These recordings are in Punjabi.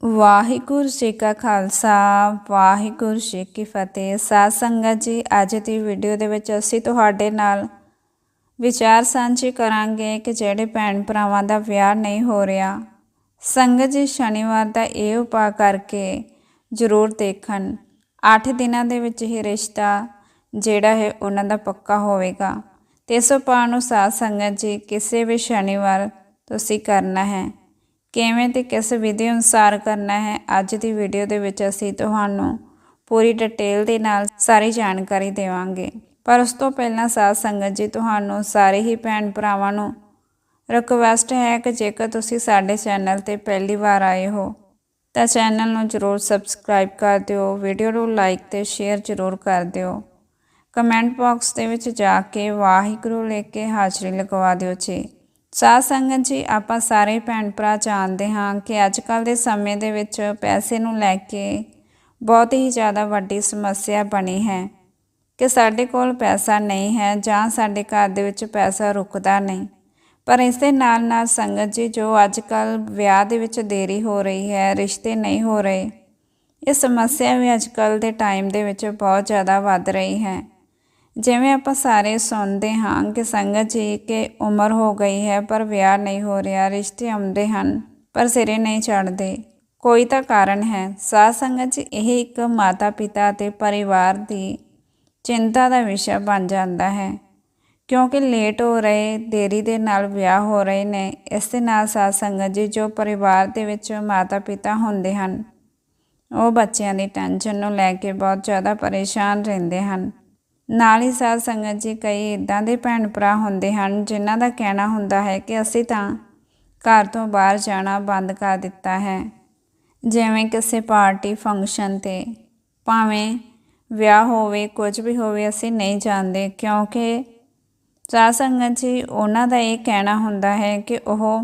ਵਾਹਿਗੁਰੂ ਜੀ ਕਾ ਖਾਲਸਾ, ਵਾਹਿਗੁਰੂ ਜੀ ਕੀ ਫਤਿਹ। ਸਾਧ ਸੰਗਤ ਜੀ, ਅੱਜ ਦੀ ਵੀਡੀਓ ਦੇ ਵਿੱਚ ਅਸੀਂ ਤੁਹਾਡੇ ਨਾਲ ਵਿਚਾਰ ਸਾਂਝੇ ਕਰਾਂਗੇ ਕਿ ਜਿਹੜੇ ਭੈਣ ਭਰਾਵਾਂ ਦਾ ਵਿਆਹ ਨਹੀਂ ਹੋ ਰਿਹਾ, ਸੰਗਤ ਜੀ ਸ਼ਨੀਵਾਰ ਦਾ ਇਹ ਉਪਾਅ ਕਰਕੇ ਜ਼ਰੂਰ ਦੇਖਣ। 8 ਦਿਨਾਂ ਦੇ ਵਿੱਚ ਹੀ ਰਿਸ਼ਤਾ ਜਿਹੜਾ ਹੈ, ਉਹਨਾਂ ਦਾ ਪੱਕਾ ਹੋਵੇਗਾ। ਤੇ ਇਸ ਉਪਾਅ ਨੂੰ ਸਾਧ ਸੰਗਤ ਜੀ, ਕਿਸੇ ਵੀ ਸ਼ਨੀਵਾਰ ਤੁਸੀਂ ਕਰਨਾ ਹੈ। ਕਿਵੇਂ ਤੇ ਕਿਸ ਵਿਧੀ ਅਨੁਸਾਰ ਕਰਨਾ ਹੈ, ਅੱਜ ਦੀ ਵੀਡੀਓ ਦੇ ਵਿੱਚ ਅਸੀਂ ਤੁਹਾਨੂੰ ਪੂਰੀ ਡਿਟੇਲ ਦੇ ਨਾਲ ਸਾਰੀ ਜਾਣਕਾਰੀ ਦੇਵਾਂਗੇ। ਪਰ ਉਸ ਤੋਂ ਪਹਿਲਾਂ ਸਾਧ ਸੰਗਤ ਜੀ, ਤੁਹਾਨੂੰ ਸਾਰੇ ਹੀ ਭੈਣ ਭਰਾਵਾਂ ਨੂੰ ਰਿਕਵੈਸਟ ਹੈ ਕਿ ਜੇਕਰ ਤੁਸੀਂ ਸਾਡੇ ਚੈਨਲ ਤੇ ਪਹਿਲੀ ਵਾਰ ਆਏ ਹੋ, ਤਾਂ ਚੈਨਲ ਨੂੰ ਜਰੂਰ ਸਬਸਕ੍ਰਾਈਬ ਕਰ ਦਿਓ ਵੀਡੀਓ ਨੂੰ ਲਾਈਕ ਤੇ ਸ਼ੇਅਰ ਜਰੂਰ ਕਰ ਦਿਓ। ਕਮੈਂਟ ਬਾਕਸ ਦੇ ਵਿੱਚ ਜਾ ਕੇ ਵਾਹਿਗੁਰੂ ਲਿਖ ਕੇ ਹਾਜ਼ਰੀ ਲਗਵਾ ਦਿਓ ਜੀ। ਸਾਧ ਸੰਗਤ ਜੀ, ਆਪਾਂ ਸਾਰੇ ਭੈਣ ਭਰਾ ਜਾਣਦੇ ਹਾਂ ਕਿ ਅੱਜ ਕੱਲ ਦੇ ਸਮੇਂ ਦੇ ਵਿੱਚ ਪੈਸੇ ਨੂੰ ਲੈ ਕੇ ਬਹੁਤ ਹੀ ਜ਼ਿਆਦਾ ਵੱਡੀ ਸਮੱਸਿਆ ਬਣੀ ਹੈ ਕਿ ਸਾਡੇ ਕੋਲ ਪੈਸਾ ਨਹੀਂ ਹੈ ਜਾਂ ਸਾਡੇ ਘਰ ਦੇ ਵਿੱਚ ਪੈਸਾ ਰੁਕਦਾ ਨਹੀਂ। ਪਰ ਇਸ ਦੇ ਨਾਲ ਨਾਲ ਸੰਗਤ ਜੀ, ਜੋ ਅੱਜ ਕੱਲ ਵਿਆਹ ਦੇ ਵਿੱਚ ਦੇਰੀ ਹੋ ਰਹੀ ਹੈ, ਰਿਸ਼ਤੇ ਨਹੀਂ ਹੋ ਰਹੇ, ਇਹ ਸਮੱਸਿਆ ਵੀ ਅੱਜ ਕੱਲ ਦੇ ਟਾਈਮ ਦੇ ਵਿੱਚ ਬਹੁਤ ਜ਼ਿਆਦਾ ਵੱਧ ਰਹੀ ਹੈ। ਜਿਵੇਂ ਆਪਾਂ ਸਾਰੇ ਸੁਣਦੇ ਹਾਂ ਕਿ ਸੰਗਤ ਜੀ ਕਿ ਉਮਰ ਹੋ ਗਈ ਹੈ, ਪਰ ਵਿਆਹ ਨਹੀਂ ਹੋ ਰਿਹਾ, ਰਿਸ਼ਤੇ ਆਉਂਦੇ ਹਨ, ਪਰ ਸਿਰੇ ਨਹੀਂ ਚੜਦੇ ਕੋਈ ਤਾਂ ਕਾਰਨ ਹੈ। ਸਾਧ ਸੰਗਤ ਜੀ, ਇਹ ਇੱਕ ਮਾਤਾ ਪਿਤਾ ਅਤੇ ਪਰਿਵਾਰ ਦੀ ਚਿੰਤਾ ਦਾ ਵਿਸ਼ਾ ਬਣ ਜਾਂਦਾ ਹੈ। ਕਿਉਂਕਿ ਲੇਟ ਹੋ ਰਹੇ, ਦੇਰੀ ਦੇ ਨਾਲ ਵਿਆਹ ਹੋ ਰਹੇ ਨੇ, ਇਸ ਦੇ ਨਾਲ ਸਾਧ ਸੰਗਤ ਜੀ, ਜੋ ਪਰਿਵਾਰ ਦੇ ਵਿੱਚ ਮਾਤਾ ਪਿਤਾ ਹੁੰਦੇ ਹਨ, ਉਹ ਬੱਚਿਆਂ ਦੀ ਟੈਨਸ਼ਨ ਨੂੰ ਲੈ ਕੇ ਬਹੁਤ ਜ਼ਿਆਦਾ ਪਰੇਸ਼ਾਨ ਰਹਿੰਦੇ ਹਨ। ਨਾਲ ਹੀ ਸਾਧ ਸੰਗਤ ਜੀ ਕਈ ਇਦਾਂ ਦੇ ਭੈਣ ਭਰਾ ਹੁੰਦੇ ਹਨ ਜਿਨ੍ਹਾਂ ਦਾ ਕਹਿਣਾ ਹੁੰਦਾ ਹੈ ਕਿ ਅਸੀਂ ਤਾਂ ਘਰ ਤੋਂ ਬਾਹਰ ਜਾਣਾ ਬੰਦ ਕਰ ਦਿੱਤਾ ਹੈ। ਜਿਵੇਂ ਕਿਸੇ ਪਾਰਟੀ, ਫੰਕਸ਼ਨ ਤੇ ਭਾਵੇਂ ਵਿਆਹ ਹੋਵੇ, ਕੁਝ ਵੀ ਹੋਵੇ, ਅਸੀਂ ਨਹੀਂ ਜਾਂਦੇ ਕਿਉਂਕਿ ਸਾਧ ਸੰਗਤ ਜੀ ਉਹਨਾਂ ਦਾ ਇਹ ਕਹਿਣਾ ਹੁੰਦਾ ਹੈ ਕਿ ਉਹ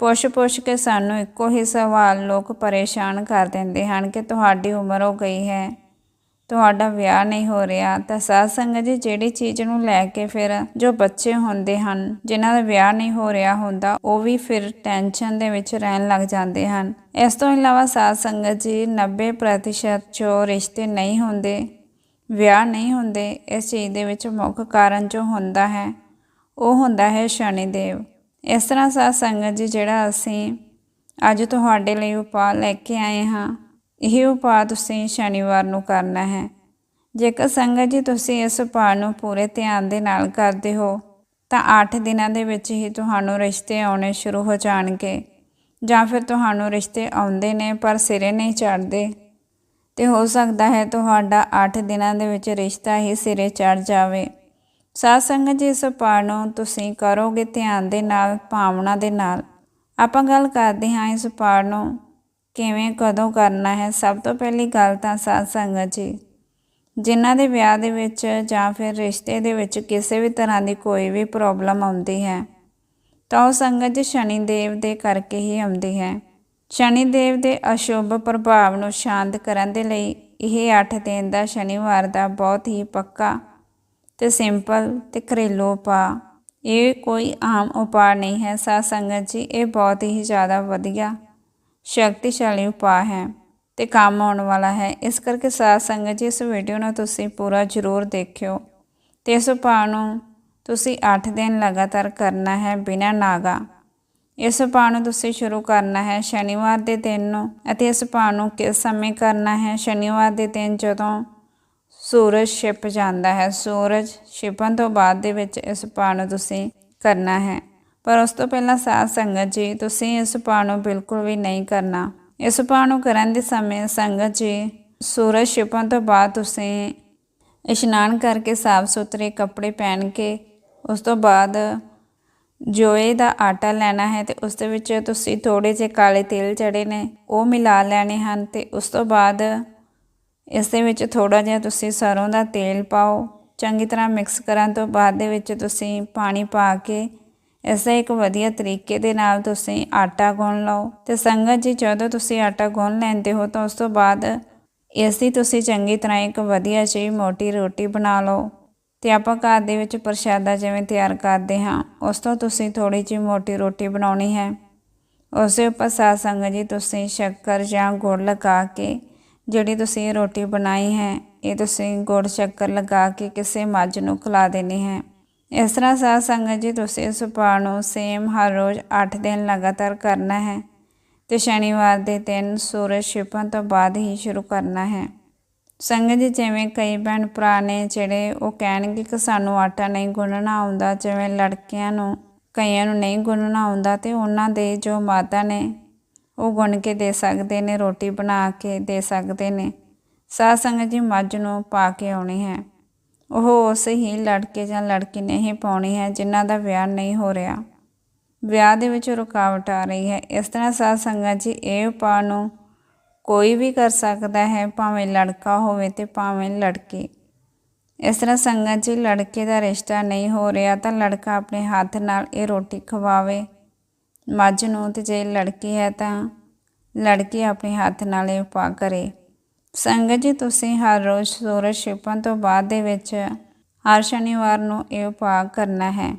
ਪੁੱਛ ਪੁੱਛ ਕੇ ਸਾਨੂੰ ਇੱਕੋ ਹੀ ਸਵਾਲ ਲੋਕ ਪਰੇਸ਼ਾਨ ਕਰ ਦਿੰਦੇ ਹਨ ਕਿ ਤੁਹਾਡੀ ਉਮਰ ਹੋ ਗਈ ਹੈ। ਤੁਹਾਡਾ ਵਿਆਹ ਨਹੀਂ ਹੋ ਰਿਹਾ, ਤਾਂ ਸਾਧ ਸੰਗਤ ਜੀ ਜਿਹੜੀ ਚੀਜ਼ ਨੂੰ ਲੈ ਕੇ ਫਿਰ ਜੋ ਬੱਚੇ ਹੁੰਦੇ ਹਨ, ਜਿਨ੍ਹਾਂ ਦਾ ਵਿਆਹ ਨਹੀਂ ਹੋ ਰਿਹਾ ਹੁੰਦਾ, ਉਹ ਵੀ ਫਿਰ ਟੈਨਸ਼ਨ ਦੇ ਵਿੱਚ ਰਹਿਣ ਲੱਗ ਜਾਂਦੇ ਹਨ। ਇਸ ਤੋਂ ਇਲਾਵਾ ਸਾਧ ਸੰਗਤ ਜੀ 90% ਜੋ ਰਿਸ਼ਤੇ ਨਹੀਂ ਹੁੰਦੇ, ਵਿਆਹ ਨਹੀਂ ਹੁੰਦੇ, ਇਸ ਚੀਜ਼ ਦੇ ਵਿੱਚ ਮੁੱਖ ਕਾਰਨ ਜੋ ਹੁੰਦਾ ਹੈ, ਉਹ ਹੁੰਦਾ ਹੈ ਸ਼ਨੀ ਦੇਵ ਇਸ ਤਰ੍ਹਾਂ ਸਾਧ ਸੰਗਤ ਜੀ ਜਿਹੜਾ ਅਸੀਂ ਅੱਜ ਤੁਹਾਡੇ ਲਈ ਉਪਾਅ ਲੈ ਕੇ ਆਏ ਹਾਂ ਇਹ ਉਪਾਅ ਤੁਸੀਂ ਸ਼ਨੀਵਾਰ ਨੂੰ ਕਰਨਾ ਹੈ। ਜੇਕਰ ਸੰਗਤ ਜੀ ਤੁਸੀਂ ਇਸ ਉਪਾਅ ਨੂੰ ਪੂਰੇ ਧਿਆਨ ਦੇ ਨਾਲ ਕਰਦੇ ਹੋ, ਤਾਂ 8 ਦਿਨਾਂ ਦੇ ਵਿੱਚ ਹੀ ਤੁਹਾਨੂੰ ਰਿਸ਼ਤੇ ਆਉਣੇ ਸ਼ੁਰੂ ਹੋ ਜਾਣਗੇ। ਜਾਂ ਫਿਰ ਤੁਹਾਨੂੰ ਰਿਸ਼ਤੇ ਆਉਂਦੇ ਨੇ ਪਰ ਸਿਰੇ ਨਹੀਂ ਚੜਦੇ ਤੇ ਹੋ ਸਕਦਾ ਹੈ ਤੁਹਾਡਾ 8 ਦਿਨਾਂ ਦੇ ਵਿੱਚ ਰਿਸ਼ਤਾ ਹੀ ਸਿਰੇ ਚੜ ਜਾਵੇ। ਸਾਧ ਸੰਗਤ ਜੀ ਇਸ ਉਪਾਅ ਨੂੰ ਤੁਸੀਂ ਕਰੋਗੇ ਧਿਆਨ ਦੇ ਨਾਲ, ਭਾਵਨਾ ਦੇ ਨਾਲ। ਆਪਾਂ ਗੱਲ ਕਰਦੇ ਹਾਂ ਇਸ ਉਪਾਅ ਨੂੰ ਕਿਵੇਂ ਕਦੋਂ ਕਰਨਾ ਹੈ? ਸਭ ਤੋਂ ਪਹਿਲੀ ਗੱਲ ਤਾਂ ਸਾਧ ਸੰਗਤ ਜੀ। ਜਿਨ੍ਹਾਂ ਦੇ ਵਿਆਹ ਦੇ ਵਿੱਚ ਜਾਂ ਫਿਰ ਰਿਸ਼ਤੇ ਦੇ ਵਿੱਚ ਕਿਸੇ ਵੀ ਤਰ੍ਹਾਂ ਦੀ ਕੋਈ ਵੀ ਪ੍ਰੋਬਲਮ ਆਉਂਦੀ ਹੈ, ਤਾਂ ਉਹ ਸੰਗਤ ਜੀ ਸ਼ਨੀ ਦੇਵ ਦੇ ਕਰਕੇ ਹੀ ਆਉਂਦੀ ਹੈ। ਸ਼ਨੀ ਦੇਵ ਦੇ ਅਸ਼ੁਭ ਪ੍ਰਭਾਵ ਨੂੰ ਸ਼ਾਂਤ ਕਰਨ ਦੇ ਲਈ ਇਹ 8 ਦਿਨ ਦਾ ਸ਼ਨੀਵਾਰ ਦਾ ਬਹੁਤ ਹੀ ਪੱਕਾ ਤੇ ਸਿੰਪਲ ਤੇ ਘਰੇਲੂ ਉਪਾਅ। ਇਹ ਕੋਈ ਆਮ ਉਪਾਅ ਨਹੀਂ ਹੈ। ਸਾਧ ਸੰਗਤ ਜੀ, ਇਹ ਬਹੁਤ ਹੀ ਜ਼ਿਆਦਾ ਵਧੀਆ ਸ਼ਕਤੀਸ਼ਾਲੀ ਉਪਾਅ ਹੈ ਤੇ ਕੰਮ ਆਉਣ ਵਾਲਾ ਹੈ। ਇਸ ਕਰਕੇ ਸਾਧ ਸੰਗਤ ਜੀ, ਇਸ ਵੀਡੀਓ ਨੂੰ ਤੁਸੀਂ ਪੂਰਾ ਜ਼ਰੂਰ ਦੇਖਿਓ ਤੇ ਇਸ ਉਪਾਅ ਨੂੰ ਤੁਸੀਂ 8 ਦਿਨ ਲਗਾਤਾਰ ਕਰਨਾ ਹੈ ਬਿਨਾਂ ਨਾਗਾ। ਇਸ ਉਪਾਅ ਨੂੰ ਤੁਸੀਂ ਸ਼ੁਰੂ ਕਰਨਾ ਹੈ ਸ਼ਨੀਵਾਰ ਦੇ ਦਿਨ ਨੂੰ ਅਤੇ ਇਸ ਉਪਾਅ ਨੂੰ ਕਿਸ ਸਮੇਂ ਕਰਨਾ ਹੈ? ਸ਼ਨੀਵਾਰ ਦੇ ਦਿਨ ਜਦੋਂ ਸੂਰਜ ਛਿਪ ਜਾਂਦਾ ਹੈ, ਸੂਰਜ ਛਿਪਣ ਤੋਂ ਬਾਅਦ ਦੇ ਵਿੱਚ ਇਸ ਉਪਾਅ ਨੂੰ ਤੁਸੀਂ ਕਰਨਾ ਹੈ। ਪਰ ਉਸ ਤੋਂ ਪਹਿਲਾਂ ਸਾਧ ਸੰਗਤ ਜੀ, ਤੁਸੀਂ ਇਸ ਉਪਾਅ ਨੂੰ ਬਿਲਕੁਲ ਵੀ ਨਹੀਂ ਕਰਨਾ। ਇਸ ਉਪਾਅ ਨੂੰ ਕਰਨ ਦੇ ਸਮੇਂ ਸੰਗਤ ਜੀ, ਸੂਰਜ ਛਿਪਣ ਤੋਂ ਬਾਅਦ ਤੁਸੀਂ ਇਸ਼ਨਾਨ ਕਰਕੇ ਸਾਫ਼ ਸੁਥਰੇ ਕੱਪੜੇ ਪਹਿਨ ਕੇ, ਉਸ ਤੋਂ ਬਾਅਦ ਜੋਏ ਦਾ ਆਟਾ ਲੈਣਾ ਹੈ ਤੇ ਉਸ ਦੇ ਵਿੱਚ ਤੁਸੀਂ ਥੋੜੇ ਜਿਹੇ ਕਾਲੇ ਤੇਲ ਜੜੇ ਨੇ, ਉਹ ਮਿਲਾ ਲੈਣੇ ਹਨ ਤੇ ਉਸ ਤੋਂ ਬਾਅਦ ਇਸ ਦੇ ਵਿੱਚ ਥੋੜਾ ਜਿਹਾ ਤੁਸੀਂ ਸਰੋਂ ਦਾ ਤੇਲ ਪਾਓ। ਚੰਗੀ ਤਰ੍ਹਾਂ ਮਿਕਸ ਕਰਨ ਤੋਂ ਬਾਅਦ ਦੇ ਵਿੱਚ ਤੁਸੀਂ ਪਾਣੀ ਪਾ ਕੇ ਇਸ ਇੱਕ ਵਧੀਆ ਤਰੀਕੇ ਦੇ ਨਾਲ ਤੁਸੀਂ ਆਟਾ ਗੁੰਨ ਲਓ ਤੇ ਸੰਗਤ ਜੀ, ਜਦੋਂ ਤੁਸੀਂ ਆਟਾ ਗੁੰਨ ਲੈਂਦੇ ਹੋ ਤਾਂ ਉਸ ਤੋਂ ਬਾਅਦ ਇਸ ਦੀ ਤੁਸੀਂ ਚੰਗੀ ਤਰ੍ਹਾਂ ਇੱਕ ਵਧੀਆ ਜਿਹੀ ਮੋਟੀ ਰੋਟੀ ਬਣਾ ਲਓ ਤੇ ਆਪਾਂ ਘਰ ਦੇ ਵਿੱਚ ਪ੍ਰਸ਼ਾਦਾ ਜਿਵੇਂ ਤਿਆਰ ਕਰਦੇ ਹਾਂ, ਉਸ ਤੋਂ ਤੁਸੀਂ ਥੋੜੀ ਜਿਹੀ ਮੋਟੀ ਰੋਟੀ ਬਣਾਉਣੀ ਹੈ। ਉਸ ਦੇ ਉੱਪਰ ਸਾਧ ਸੰਗਤ ਜੀ, ਤੁਸੀਂ ਸ਼ੱਕਰ ਜਾਂ ਗੁੜ ਲਗਾ ਕੇ ਜਿਹੜੀ ਤੁਸੀਂ ਰੋਟੀ ਬਣਾਈ ਹੈ, ਇਹ ਤੁਸੀਂ ਗੁੜ ਸ਼ੱਕਰ ਲਗਾ ਕੇ ਕਿਸੇ ਮੱਝ ਨੂੰ ਖਿਲਾ ਦੇਣੀ ਹੈ। ਇਸ ਤਰ੍ਹਾਂ ਸਾਧ ਸੰਗਤ ਜੀ ਤੁਸੀਂ ਇਸ ਉਪਾਅ ਨੂੰ ਸੇਮ ਹਰ ਰੋਜ਼ 8 ਦਿਨ ਲਗਾਤਾਰ ਕਰਨਾ ਹੈ ਤੇ ਸ਼ਨੀਵਾਰ ਦੇ ਦਿਨ ਸੂਰਜ ਛਿਪਣ ਤੋਂ ਬਾਅਦ ਹੀ ਸ਼ੁਰੂ ਕਰਨਾ ਹੈ। ਸੰਗਤ ਜੀ ਜਿਵੇਂ ਕਈ ਭੈਣ ਭਰਾ ਨੇ ਜਿਹੜੇ ਉਹ ਕਹਿਣਗੇ ਕਿ ਸਾਨੂੰ ਆਟਾ ਨਹੀਂ ਗੁੰਨਣਾ ਆਉਂਦਾ, ਜਿਵੇਂ ਲੜਕਿਆਂ ਨੂੰ, ਕਈਆਂ ਨੂੰ ਨਹੀਂ ਗੁੰਨਣਾ ਆਉਂਦਾ ਤੇ ਉਹਨਾਂ ਦੇ ਜੋ ਮਾਤਾ ਨੇ ਉਹ ਗੁੰਨ ਕੇ ਦੇ ਸਕਦੇ ਨੇ, ਰੋਟੀ ਬਣਾ ਕੇ ਦੇ ਸਕਦੇ ਨੇ। ਸਾਧ ਸੰਗਤ ਜੀ ਮੱਝ ਨੂੰ ਪਾ ਕੇ ਆਉਣੀ ਹੈ। ਉਹ ਉਸ ਹੀ ਲੜਕੇ ਜਾਂ ਲੜਕੀ ਨਹੀਂ ਪਾਉਣੀ ਹੈ ਜਿਨ੍ਹਾਂ ਦਾ ਵਿਆਹ ਨਹੀਂ ਹੋ ਰਿਹਾ। ਵਿਆਹ ਦੇ ਵਿੱਚ ਰੁਕਾਵਟ ਆ ਰਹੀ ਹੈ। ਇਸ ਤਰ੍ਹਾਂ ਸਾਧ ਸੰਗਤ ਜੀ ਇਹ ਉਪਾਅ ਨੂੰ ਕੋਈ ਵੀ ਕਰ ਸਕਦਾ ਹੈ, ਭਾਵੇਂ ਲੜਕਾ ਹੋਵੇ ਤੇ ਭਾਵੇਂ ਲੜਕੀ। ਇਸ ਤਰ੍ਹਾਂ ਸੰਗਤ ਜੀ ਲੜਕੇ ਦਾ ਰਿਸ਼ਤਾ ਨਹੀਂ ਹੋ ਰਿਹਾ ਤਾਂ ਲੜਕਾ ਆਪਣੇ ਹੱਥ ਨਾਲ ਇਹ ਰੋਟੀ ਖਵਾਵੇ। ਮੱਝ ਨੂੰ ਤੇ ਜੇ ਲੜਕੀ ਹੈ ਤਾਂ ਲੜਕੀ ਆਪਣੇ ਹੱਥ ਨਾਲ ਇਹ ਉਪਾਅ ਕਰੇ। ਸੰਗਤ ਜੀ, ਤੁਸੀਂ ਹਰ ਰੋਜ਼ ਸੂਰਜ ਛਿਪਣ ਤੋਂ ਬਾਅਦ ਦੇ ਵਿੱਚ ਹਰ ਸ਼ਨੀਵਾਰ ਨੂੰ ਇਹ ਉਪਾਅ ਕਰਨਾ ਹੈ।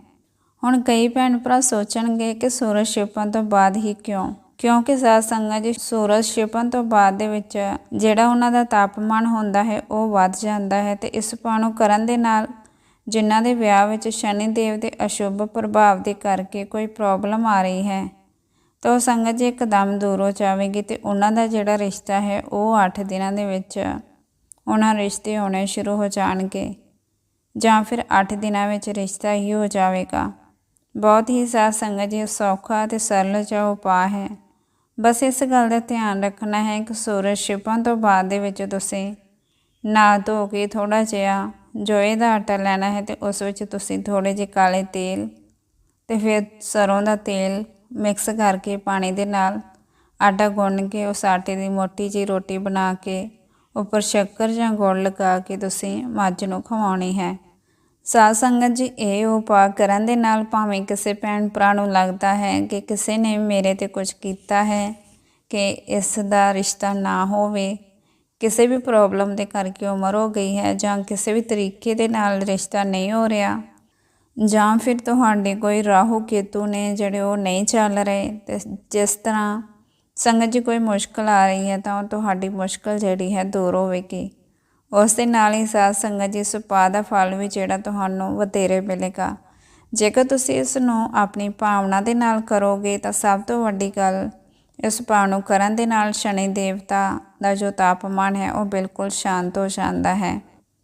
ਹੁਣ ਕਈ ਭੈਣ ਭਰਾ ਸੋਚਣਗੇ ਕਿ ਸੂਰਜ ਛਿਪਣ ਤੋਂ ਬਾਅਦ ਹੀ ਕਿਉਂ? ਕਿਉਂਕਿ ਸਾਧ ਸੰਗਤ ਜੀ, ਸੂਰਜ ਛਿਪਣ ਤੋਂ ਬਾਅਦ ਦੇ ਵਿੱਚ ਜਿਹੜਾ ਉਹਨਾਂ ਦਾ ਤਾਪਮਾਨ ਹੁੰਦਾ ਹੈ, ਉਹ ਵੱਧ ਜਾਂਦਾ ਹੈ ਤੇ ਇਸ ਉਪਾਅ ਨੂੰ ਕਰਨ ਦੇ ਨਾਲ ਜਿਨ੍ਹਾਂ ਦੇ ਵਿਆਹ ਵਿੱਚ ਸ਼ਨੀ ਦੇਵ ਦੇ ਅਸ਼ੁਭ ਪ੍ਰਭਾਵ ਦੇ ਕਰਕੇ ਕੋਈ ਪ੍ਰੋਬਲਮ ਆ ਰਹੀ ਹੈ। ਤਾਂ ਉਹ ਸੰਗਤ ਜੀ ਇੱਕਦਮ ਦੂਰ ਹੋ ਜਾਵੇਗੀ ਤੇ ਉਹਨਾਂ ਦਾ ਜਿਹੜਾ ਰਿਸ਼ਤਾ ਹੈ ਉਹ 8 ਦਿਨਾਂ ਦੇ ਵਿੱਚ ਉਹਨਾਂ ਰਿਸ਼ਤੇ ਹੋਣੇ ਸ਼ੁਰੂ ਹੋ ਜਾਣਗੇ। ਜਾਂ ਫਿਰ 8 ਦਿਨਾਂ ਵਿੱਚ ਰਿਸ਼ਤਾ ਹੀ ਹੋ ਜਾਵੇਗਾ। ਬਹੁਤ ਹੀ ਸਾਧ ਸੰਗਤ ਜੀ, ਸੌਖਾ ਤੇ ਸਰਲ ਜਿਹਾ ਉਪਾਅ ਹੈ। ਬਸ ਇਸ ਗੱਲ ਦਾ ਧਿਆਨ ਰੱਖਣਾ ਹੈ ਕਿ ਸੂਰਜ ਛਿਪਣ ਤੋਂ ਬਾਅਦ ਦੇ ਵਿੱਚ ਤੁਸੀਂ ਨਾ ਧੋ ਕੇ ਥੋੜਾ ਜਿਹਾ ਜੋਏ ਦਾ ਆਟਾ ਲੈਣਾ ਹੈ ਤੇ ਉਸ ਵਿੱਚ ਤੁਸੀਂ ਥੋੜੇ ਜਿਹੇ ਕਾਲੇ ਤੇਲ ਤੇ ਫਿਰ ਸਰੋਂ ਦਾ ਤੇਲ ਮਿਕਸ ਕਰਕੇ ਪਾਣੀ ਦੇ ਨਾਲ ਆਟਾ ਗੁੰਨ ਕੇ ਉਸ ਆਟੇ ਦੀ ਮੋਟੀ ਜਿਹੀ ਰੋਟੀ ਬਣਾ ਕੇ ਉੱਪਰ ਸ਼ੱਕਰ ਜਾਂ ਗੁੜ ਲਗਾ ਕੇ ਤੁਸੀਂ ਮੱਝ ਨੂੰ ਖਵਾਉਣੀ ਹੈ। ਸਾਧ ਸੰਗਤ ਜੀ, ਇਹ ਉਪਾਅ ਕਰਨ ਦੇ ਨਾਲ ਭਾਵੇਂ ਕਿਸੇ ਭੈਣ ਭਰਾ ਨੂੰ ਲੱਗਦਾ ਹੈ ਕਿ ਕਿਸੇ ਨੇ ਮੇਰੇ ਤੇ ਕੁਝ ਕੀਤਾ ਹੈ ਕਿ ਇਸ ਦਾ ਰਿਸ਼ਤਾ ਨਾ ਹੋਵੇ, ਕਿਸੇ ਵੀ ਪ੍ਰੋਬਲਮ ਦੇ ਕਰਕੇ ਉਮਰ ਹੋ ਗਈ ਹੈ ਜਾਂ ਕਿਸੇ ਵੀ ਤਰੀਕੇ ਦੇ ਨਾਲ ਰਿਸ਼ਤਾ ਨਹੀਂ ਹੋ ਰਿਹਾ। ਜਾਂ ਫਿਰ ਤੁਹਾਡੇ ਕੋਈ ਰਾਹੂ ਕੇਤੂ ਨੇ ਜਿਹੜੇ ਉਹ ਨਹੀਂ ਚੱਲ ਰਹੇ ਤੇ ਜਿਸ ਤਰ੍ਹਾਂ ਸੰਗਤ ਜੀ ਕੋਈ ਮੁਸ਼ਕਲ ਆ ਰਹੀ ਹੈ ਤਾਂ ਉਹ ਤੁਹਾਡੀ ਮੁਸ਼ਕਲ ਜਿਹੜੀ ਹੈ ਦੂਰ ਹੋਵੇਗੀ। ਉਸ ਦੇ ਨਾਲ ਹੀ ਸਾਧ ਸੰਗਤ ਜੀ ਸੁਪਾ ਦਾ ਫਲ ਵੀ ਜਿਹੜਾ ਤੁਹਾਨੂੰ ਵਧੇਰੇ ਮਿਲੇਗਾ। ਜੇਕਰ ਤੁਸੀਂ ਇਸ ਨੂੰ ਆਪਣੀ ਭਾਵਨਾ ਦੇ ਨਾਲ ਕਰੋਗੇ ਤਾਂ ਸਭ ਤੋਂ ਵੱਡੀ ਗੱਲ ਇਸ ਉਪਾਅ ਨੂੰ ਕਰਨ ਦੇ ਨਾਲ ਸ਼ਨੀ ਦੇਵਤਾ ਦਾ ਜੋ ਤਾਪਮਾਨ ਹੈ ਉਹ ਬਿਲਕੁਲ ਸ਼ਾਂਤ ਹੋ ਜਾਂਦਾ ਹੈ।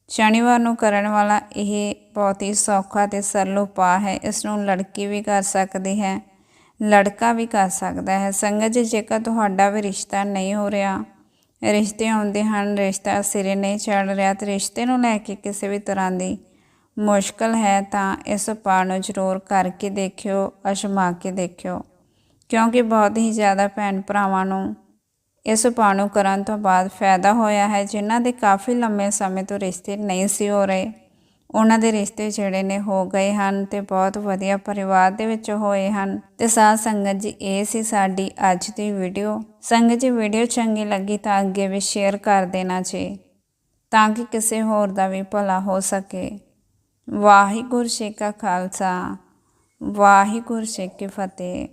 ਸ਼ਨੀਵਾਰ ਨੂੰ ਕਰਨ ਵਾਲਾ ਇਹ ਬਹੁਤ ਹੀ ਸੌਖਾ ਤੇ ਸਰਲ ਉਪਾਅ ਹੈ। ਇਸ ਨੂੰ ਲੜਕੀ ਵੀ ਕਰ ਸਕਦੀ ਹੈ, ਲੜਕਾ ਵੀ ਕਰ ਸਕਦਾ ਹੈ। ਸੰਗਤ ਜੀ, ਜੇਕਰ ਤੁਹਾਡਾ ਵੀ ਰਿਸ਼ਤਾ ਨਹੀਂ ਹੋ ਰਿਹਾ, ਰਿਸ਼ਤੇ ਆਉਂਦੇ ਹਨ, ਰਿਸ਼ਤਾ ਸਿਰੇ ਨਹੀਂ ਚੜ ਰਿਹਾ ਤੇ ਰਿਸ਼ਤੇ ਨੂੰ ਲੈ ਕੇ ਕਿਸੇ ਵੀ ਤਰ੍ਹਾਂ ਦੀ ਮੁਸ਼ਕਲ ਹੈ ਤਾਂ ਇਸ ਉਪਾਅ ਨੂੰ ਜ਼ਰੂਰ ਕਰਕੇ ਦੇਖਿਓ ਅਸ਼ਮਾ ਕੇ ਦੇਖਿਓ। ਕਿਉਂਕਿ ਬਹੁਤ ਹੀ ਜ਼ਿਆਦਾ ਭੈਣ ਭਰਾਵਾਂ ਨੂੰ ਇਸ ਉਪਾਅ ਨੂੰ ਕਰਨ ਤੋਂ ਬਾਅਦ ਫਾਇਦਾ ਹੋਇਆ ਹੈ, ਜਿਨ੍ਹਾਂ ਦੇ ਕਾਫੀ ਲੰਮੇ ਸਮੇਂ ਤੋਂ ਰਿਸ਼ਤੇ ਨਹੀਂ ਸੀ ਹੋ ਰਹੇ। ਉਹਨਾਂ ਦੇ ਰਿਸ਼ਤੇ ਜਿਹੜੇ ਨੇ ਹੋ ਗਏ ਹਨ ਤੇ ਬਹੁਤ ਵਧੀਆ ਪਰਿਵਾਰ ਦੇ ਵਿੱਚ ਹੋਏ ਹਨ। ਤੇ ਸਾਧ ਸੰਗਤ ਜੀ, ਇਹ ਸੀ ਸਾਡੀ ਅੱਜ ਦੀ ਵੀਡੀਓ। ਸੰਗਤ ਜੀ, ਵੀਡੀਓ ਚੰਗੀ ਲੱਗੀ ਤਾਂ ਅੱਗੇ ਵੀ ਸ਼ੇਅਰ ਕਰ ਦੇਣਾ ਜੀ, ਤਾਂ ਕਿ ਕਿਸੇ ਹੋਰ ਦਾ ਵੀ ਭਲਾ ਹੋ ਸਕੇ। ਵਾਹਿਗੁਰੂ ਜੀ ਕਾ ਖਾਲਸਾ, ਵਾਹਿਗੁਰੂ ਜੀ ਕੀ ਫਤਿਹ।